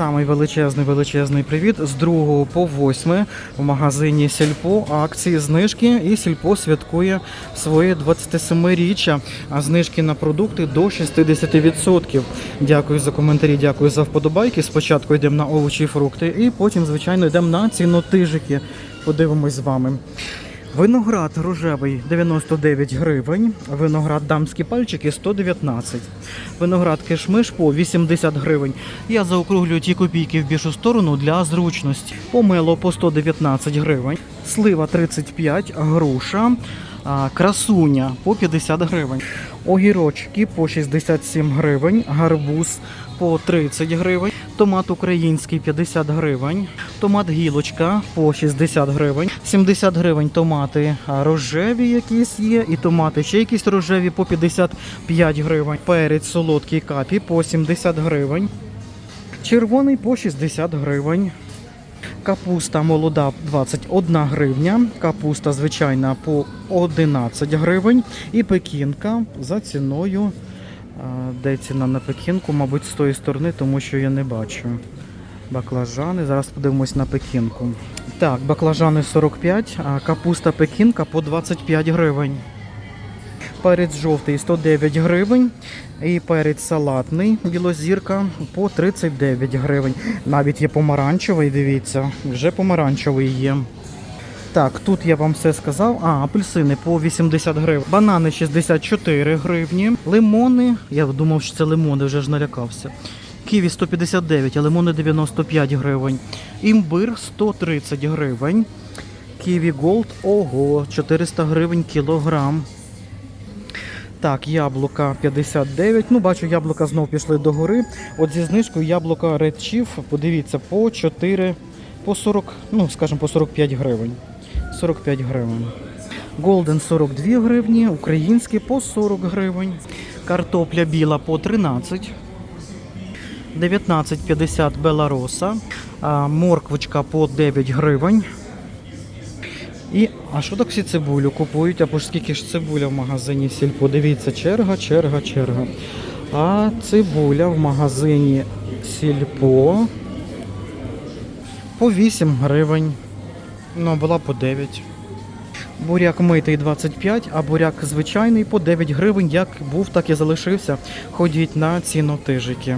Самий величезний величезний привіт з 2 по 8 в магазині Сільпо акції знижки і Сільпо святкує своє 27-річчя, а знижки на продукти до 60%. Дякую за коментарі, дякую за вподобайки. Спочатку йдемо на овочі і фрукти, і потім, звичайно, йдемо на цінотижики. Подивимось з вами. Виноград рожевий 99 гривень, виноград дамські пальчики 119, виноград кишмиш по 80 гривень. Я заокруглюю ті копійки в більшу сторону для зручності. Помело по 119 гривень, слива 35, груша, красуня по 50 гривень, огірочки по 67 гривень, гарбуз по 30 гривень, томат український 50 гривень, томат гілочка по 60 гривень, 70 гривень томати рожеві якісь є, і томати ще якісь рожеві по 55 гривень, перець солодкий капі по 70 гривень, червоний по 60 гривень. Капуста молода 21 гривня, капуста звичайна по 11 гривень і пекінка за ціною. Де ціна на пекінку, мабуть, з тої сторони, тому що я не бачу. Баклажани. Зараз подивимось на пекінку. Так, баклажани 45, а капуста пекінка по 25 гривень. Перець жовтий 109 гривень. І перець салатний білозірка по 39 гривень. Навіть є помаранчевий, дивіться, вже помаранчевий є. Так, тут я вам все сказав. А, апельсини по 80 гривень. Банани 64 гривні. Лимони. Я думав, що це лимони, вже ж налякався. Ківі 159, а лимони 95 гривень. Імбир 130 гривень. Ківі Голд, ого, 400 гривень кілограм. Так, яблука 59. Ну, бачу, яблука знов пішли догори. От зі знижкою яблука Red Chief, подивіться, по 4, по 40, ну, скажімо, по 45 гривень. 45 гривень. Голден 42 гривні, українські по 40 гривень. Картопля біла по 13. 19,50 белароса. Морквочка по 9 гривень. І, а що так всі цибулю купують? Або ж скільки ж цибуля в магазині Сільпо? Дивіться, черга, черга, черга. А цибуля в магазині Сільпо по 8 гривень. Ну, була по 9. Буряк митий 25, а буряк звичайний по 9 гривень. Як був, так і залишився. Ходіть на цінотижики.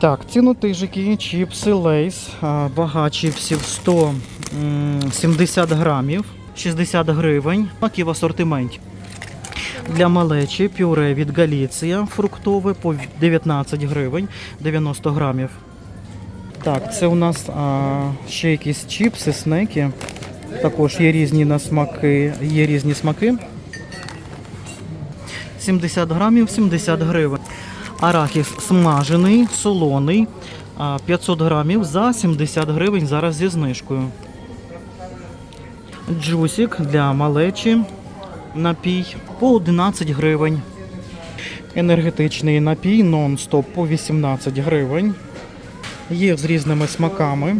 Так, цінотижики, чіпси, лейс, вага чіпсів 170 грамів, 60 гривень, так і в асортименті. Для малечі пюре від Галіція фруктове по 19 гривень 90 грамів. Так, це у нас а, ще якісь чіпси, снеки. Також є різні на смаки, є різні смаки. 70 грамів, 70 гривень. Арахіс смажений, солоний, 500 грамів за 70 гривень зараз зі знижкою. Джусік для малечі напій по 11 гривень. Енергетичний напій нон-стоп по 18 гривень. Є з різними смаками.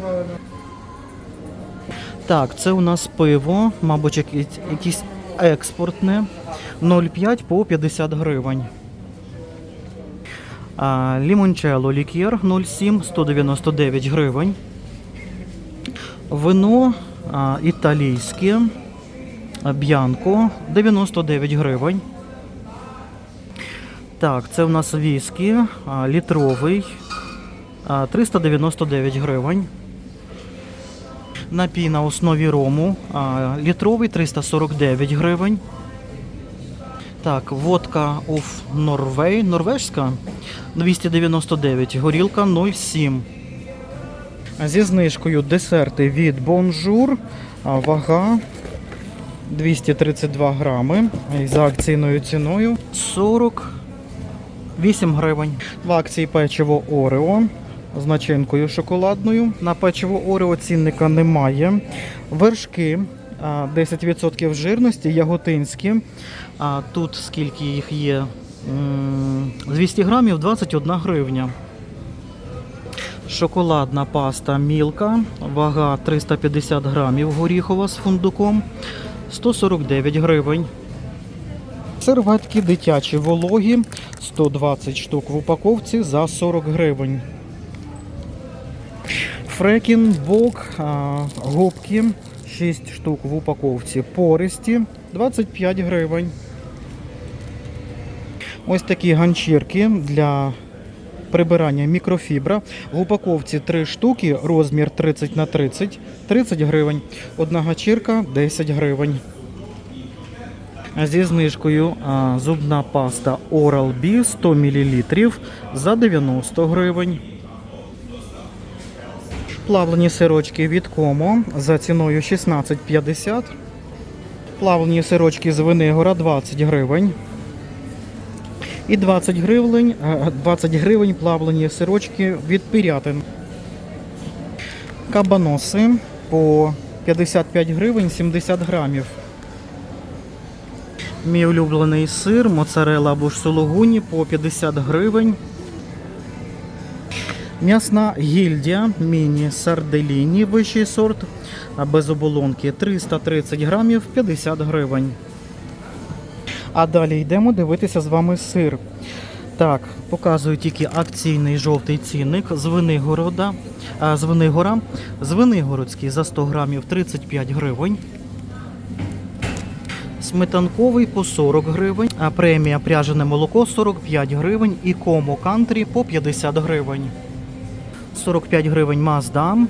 Так, це у нас пиво, мабуть, якесь експортне. 0,5 по 50 гривень. А, лімончелло лікер 0,7 199 гривень. Вино а, італійське б'янко 99 гривень. Так, це у нас віскі літровий 399 гривень. Напій на основі рому літровий 349 гривень. Так, водка оф Норвей, норвежська 299, горілка 0,7. Зі знижкою десерти від Bonjour, вага 232 грами. За акційною ціною 48 гривень. В акції печиво Орео з начинкою шоколадною. На печиво Орео цінника немає. Вершки 10% жирності, яготинські. А тут скільки їх є? 200 грамів 21 гривня. Шоколадна паста Мілка, вага 350 грамів горіхова з фундуком, 149 гривень. Серветки дитячі вологі 120 штук в упаковці за 40 гривень. Фрекін, бок, губки 6 штук в упаковці. Пористі 25 гривень. Ось такі ганчірки для прибирання мікрофібра. В упаковці 3 штуки, розмір 30 на 30, 30 гривень. Одна ганчірка 10 гривень. Зі знижкою зубна паста Oral-B 100 мл за 90 гривень. Плавлені сирочки від Комо за ціною 16,50. Плавлені сирочки з Винигора 20 гривень. І 20 гривень, е, 20 гривень плавлені сирочки від Пірятин. Кабаноси по 55 гривень 70 грамів. Мій улюблений сир, моцарелла або ж сулугуні по 50 гривень. М'ясна гільдія міні сарделіні, вищий сорт, без оболонки 330 грамів 50 гривень. А далі йдемо дивитися з вами сир. Так, показую тільки акційний жовтий цінник з Винигорода, а, з Винигора. З Винигородський за 100 грамів 35 гривень. Сметанковий по 40 гривень, а премія пряжене молоко 45 гривень і комо кантрі по 50 гривень. 45 гривень Маздам.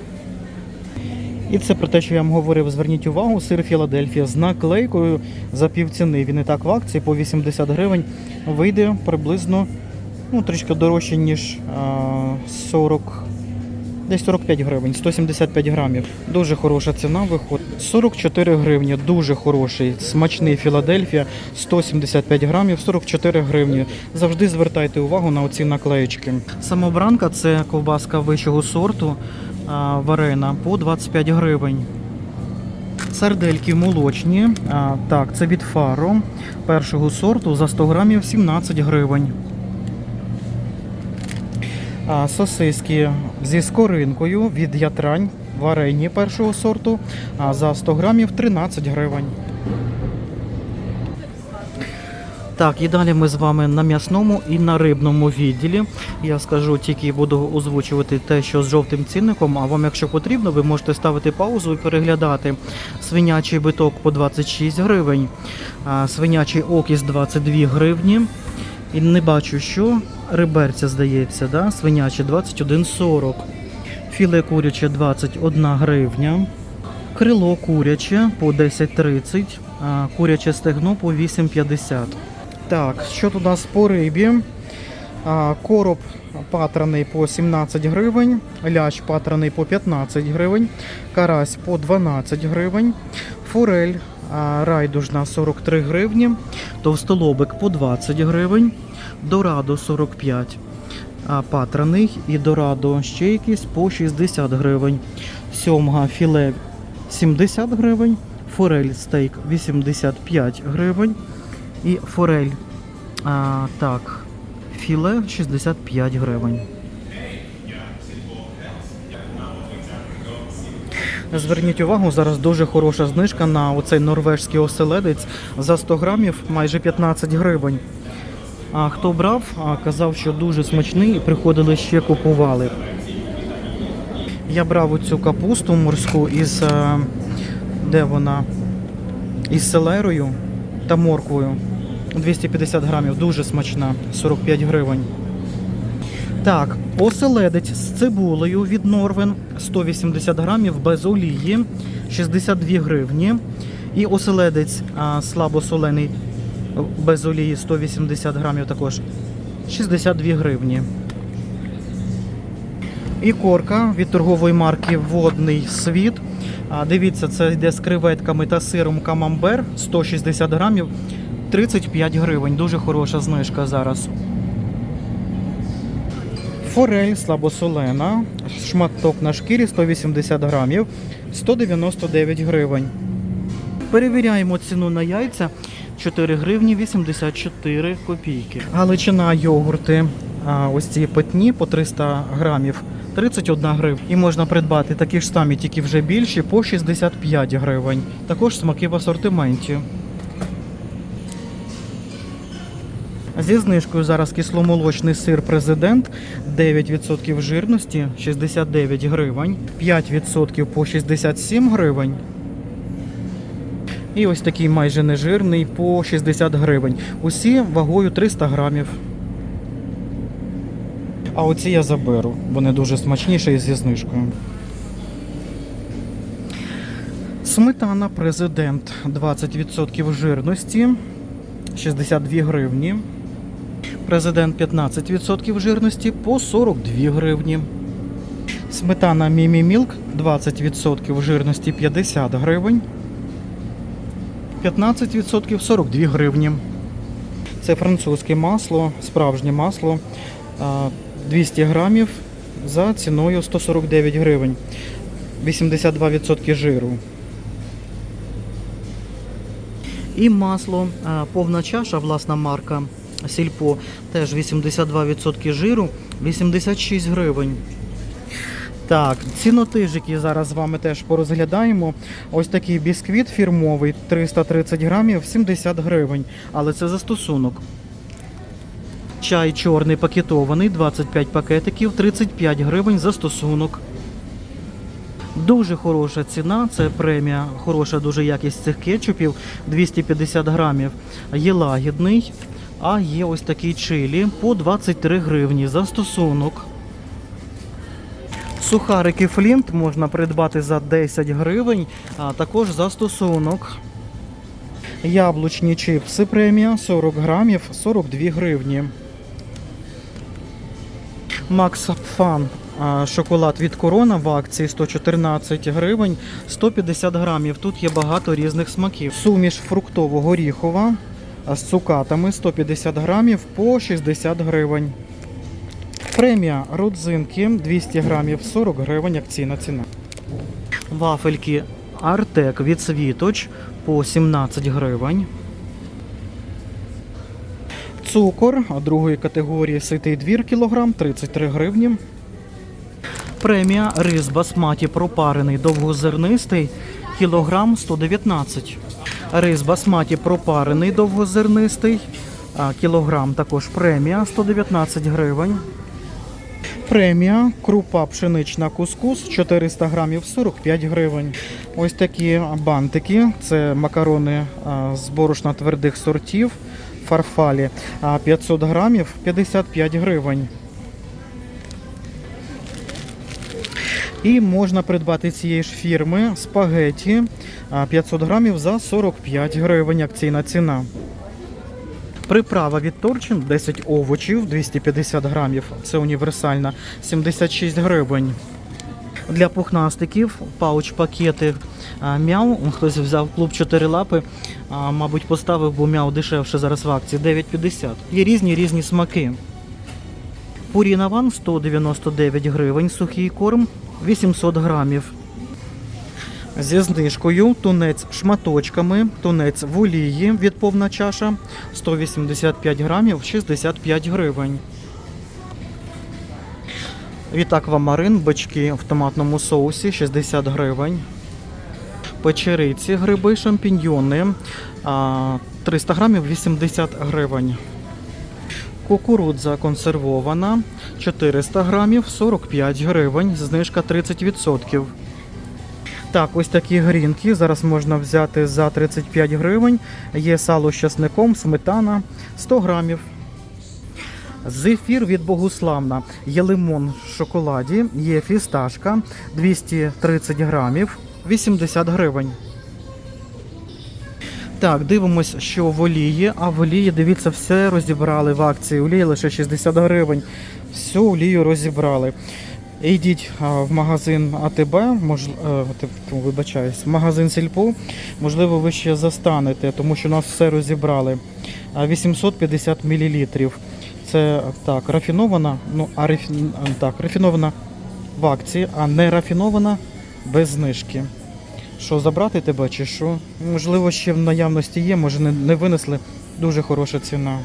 І це про те, що я вам говорив, зверніть увагу, сир Філадельфія з наклейкою за півціни. Він і так в акції по 80 гривень вийде приблизно ну, трішки дорожче, ніж а, 40, десь 45 гривень, 175 грамів. Дуже хороша ціна виходить. 44 гривні, дуже хороший, смачний Філадельфія, 175 грамів, 44 гривні. Завжди звертайте увагу на оці наклеєчки. Самобранка це ковбаска вищого сорту варена по 25 гривень. Сардельки молочні. А, так, це від фаро першого сорту за 100 грамів 17 гривень. Сосиски зі скоринкою від ятрань варені першого сорту за 100 грамів 13 гривень. Так, і далі ми з вами на м'ясному і на рибному відділі. Я скажу, тільки буду озвучувати те, що з жовтим цінником. А вам, якщо потрібно, ви можете ставити паузу і переглядати. Свинячий биток по 26 гривень, свинячий окіс 22 гривні. І не бачу, що риберця здається, да? свиняче 21,40. Філе куряче 21 гривня. Крило куряче по 10,30, а куряче стегно по 8,50. Так, що тут у нас по рибі? Короб патраний по 17 гривень, лящ патраний по 15 гривень, карась по 12 гривень, форель райдужна 43 гривні, товстолобик по 20 гривень, дорадо 45 патраний і дорадо ще якийсь по 60 гривень. Сьомга філе 70 гривень, форель стейк 85 гривень і форель а, так, філе 65 гривень. Зверніть увагу, зараз дуже хороша знижка на оцей норвежський оселедець за 100 грамів майже 15 гривень. А хто брав, казав, що дуже смачний і приходили ще купували. Я брав оцю капусту морську із е, де вона? Із селерою та морквою. 250 грамів, дуже смачна, 45 гривень. Так, оселедець з цибулею від Норвен 180 грамів без олії, 62 гривні. І оселедець а, слабосолений без олії 180 грамів також 62 гривні. І корка від торгової марки Водний світ. А, Дивіться, це йде з креветками та сиром камамбер 160 грамів 35 гривень. Дуже хороша знижка зараз. Форель слабосолена, шматок на шкірі 180 грамів 199 гривень. Перевіряємо ціну на яйця 4 гривні 84 копійки. Галичина йогурти. Ось ці питні по 300 грамів 31 гривня. І можна придбати такі ж самі, тільки вже більші, по 65 гривень. Також смаки в асортименті. Зі знижкою зараз кисломолочний сир президент 9% жирності 69 гривень, 5% по 67 гривень. І ось такий майже нежирний по 60 гривень. Усі вагою 300 грамів. А оці я заберу. Вони дуже смачніші і зі знижкою. Сметана президент 20% жирності 62 гривні. Президент 15% жирності по 42 гривні. Сметана Мімі Мілк 20% жирності 50 гривень. 15% 42 гривні. Це французьке масло, справжнє масло 200 грамів за ціною 149 гривень. 82% жиру. І масло, повна чаша, власна марка Сільпо, теж 82% жиру, 86 гривень. Так, цінотижики зараз з вами теж порозглядаємо. Ось такий бісквіт фірмовий 330 грамів, 70 гривень. Але це застосунок. Чай чорний пакетований, 25 пакетиків, 35 гривень застосунок. Дуже хороша ціна, це премія, хороша дуже якість цих кетчупів, 250 грамів. Є лагідний, а є ось такий чилі по 23 гривні застосунок. Сухарики Флінт можна придбати за 10 гривень, а також застосунок. Яблучні чипси премія 40 грамів 42 гривні. Макс Фан шоколад від Корона в акції 114 гривень 150 грамів. Тут є багато різних смаків. Суміш фруктово-горіхова з цукатами 150 грамів по 60 гривень. Премія родзинки 200 грамів 40 гривень акційна ціна. Вафельки Артек від Світоч по 17 гривень. Цукор другої категорії ситий двір кілограм 33 гривні. Премія рис басматі пропарений довгозернистий кілограм 119. Рис басматі пропарений довгозернистий кілограм також премія 119 гривень. Премія крупа пшенична кускус 400 грамів 45 гривень. Ось такі бантики. Це макарони з борошна твердих сортів фарфалі. 500 грамів 55 гривень. І можна придбати цієї ж фірми спагеті 500 грамів за 45 гривень. Акційна ціна. Приправа від Торчин 10 овочів 250 грамів. Це універсальна 76 гривень. Для пухнастиків пауч-пакети мяу. Хтось взяв клуб 4 лапи, а, мабуть, поставив, бо мяу дешевше зараз в акції 9,50. Є різні різні смаки. Пуріна Ван 199 гривень, сухий корм 800 грамів. Зі знижкою тунець шматочками, тунець в олії від повна чаша 185 грамів 65 гривень. Відтак вамарин, бички в томатному соусі 60 гривень. Печериці, гриби, шампіньйони 300 грамів 80 гривень. Кукурудза консервована 400 грамів 45 гривень, знижка 30%. Так, ось такі грінки. Зараз можна взяти за 35 гривень. Є сало з часником, сметана 100 грамів. Зефір від Богуславна. Є лимон в шоколаді, є фісташка 230 грамів, 80 гривень. Так, дивимось, що в олії. А в олії, дивіться, все розібрали в акції. Олія лише 60 гривень. Всю олію розібрали. Йдіть в магазин АТБ, мож, е, вибачаюсь, в магазин Сільпо. Можливо, ви ще застанете, тому що нас все розібрали. 850 мл. Це так, рафінована, ну, а рафі- так, рафінована в акції, а не рафінована без знижки. Що, забрати тебе чи що? Можливо, ще в наявності є, може не, не винесли. Дуже хороша ціна.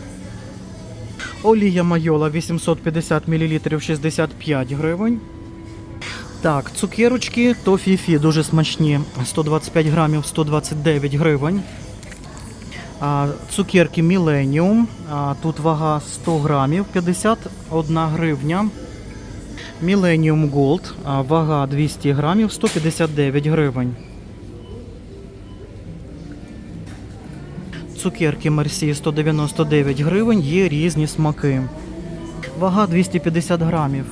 Олія майола 850 мл 65 гривень. Так, цукерочки тофіфі дуже смачні. 125 грамів 129 гривень. А, Цукерки. А, Тут вага 100 грамів, 51 гривня. Millennium Gold, вага 200 грамів, 159 гривень. Цукерки Мерсі 199 гривень, є різні смаки. Вага 250 грамів.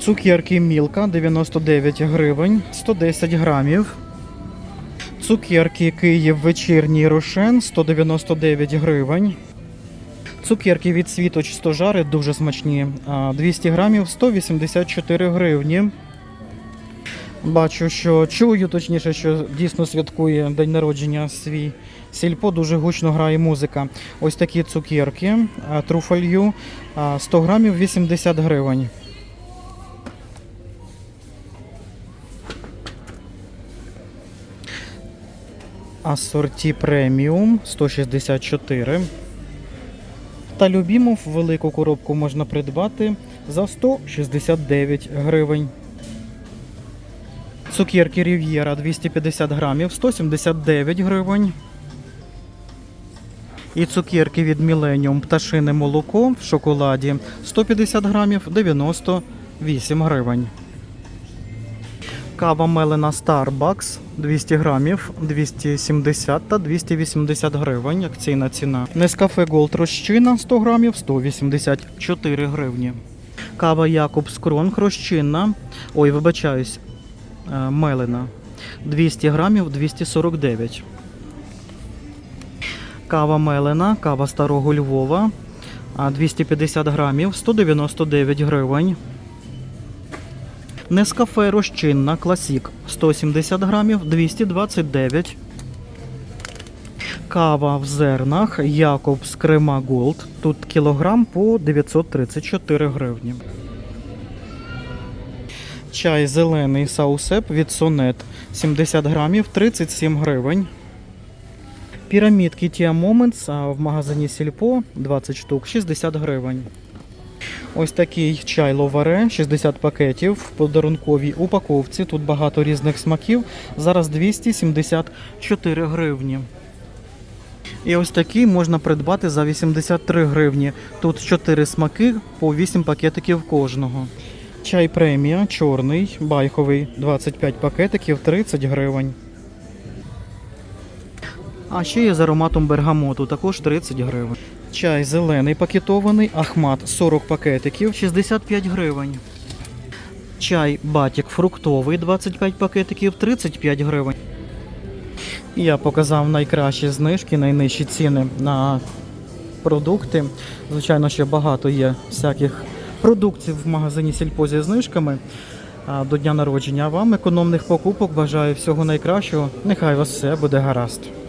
Цукерки Мілка 99 гривень, 110 грамів. Цукерки Київ вечірній рошен 199 гривень. Цукерки від світоч 100 жари дуже смачні. 200 грамів 184 гривні. Бачу, що чую, точніше, що дійсно святкує день народження свій сільпо, дуже гучно грає музика. Ось такі цукерки, труфалью, 100 грамів 80 гривень. Асорті преміум 164. Та любімов велику коробку можна придбати за 169 гривень. Цукерки Рів'єра 250 грамів 179 гривень. І цукерки від Millennium пташине молоко в шоколаді 150 грамів 98 гривень. Кава мелена Starbucks 200 грамів 270 та 280 гривень. Акційна ціна. Нескафе Gold розчина 100 грамів 184 гривні. Кава Якобс Кронг розчинна. Ой, вибачаюсь, мелена 200 грамів 249. Кава мелена, кава старого Львова 250 грамів 199 гривень. Нескафе розчинна класік 170 грамів 229. Кава в зернах Якобс Крема Голд. Тут кілограм по 934 гривні. Чай зелений саусеп від Сонет 70 грамів 37 гривень. Пірамідки Tia Moments в магазині Сільпо 20 штук 60 гривень. Ось такий чай ловаре, 60 пакетів в подарунковій упаковці. Тут багато різних смаків. Зараз 274 гривні. І ось такий можна придбати за 83 гривні. Тут 4 смаки по 8 пакетиків кожного. Чай премія чорний, байховий, 25 пакетиків 30 гривень. А ще є з ароматом бергамоту, також 30 гривень. Чай зелений пакетований, ахмат 40 пакетиків, 65 гривень. Чай батік фруктовий 25 пакетиків, 35 гривень. Я показав найкращі знижки, найнижчі ціни на продукти. Звичайно, ще багато є всяких продуктів в магазині Сільпо зі знижками. До дня народження. Вам економних покупок бажаю всього найкращого. Нехай вас все буде гаразд.